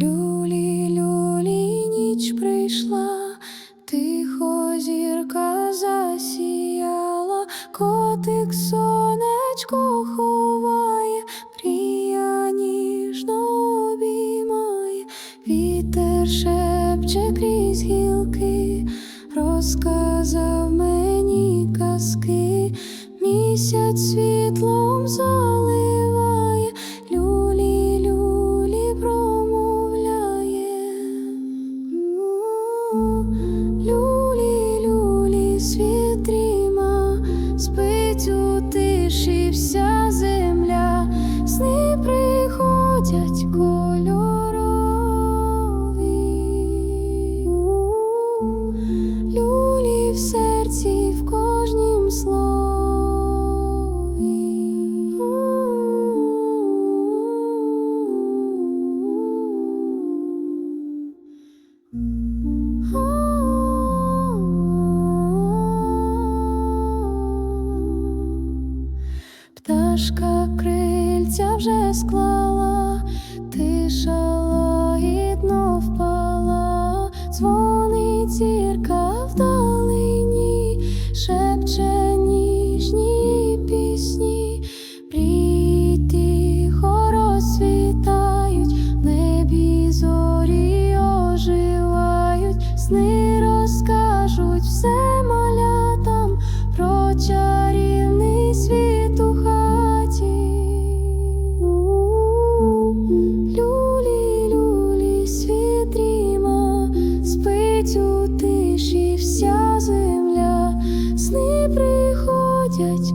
Люлі, люлі, ніч прийшла, тихо зірка засіяла, котик сонечко ховає, мрія ніжно обіймає, вітер шепче крізь гілки, розказав мені казки, місяць світлом заливає, Люлі, люлі, світ дріма, спить у тиші вся земля, сни приходять Пташка крильця вже склала, тиша лагідно впала, дзвонить зірка вдалині, шепче ніжні пісні, Мрії тихо в небі зорі оживають, сни розкажуть спить у тиші вся земля, сни приходять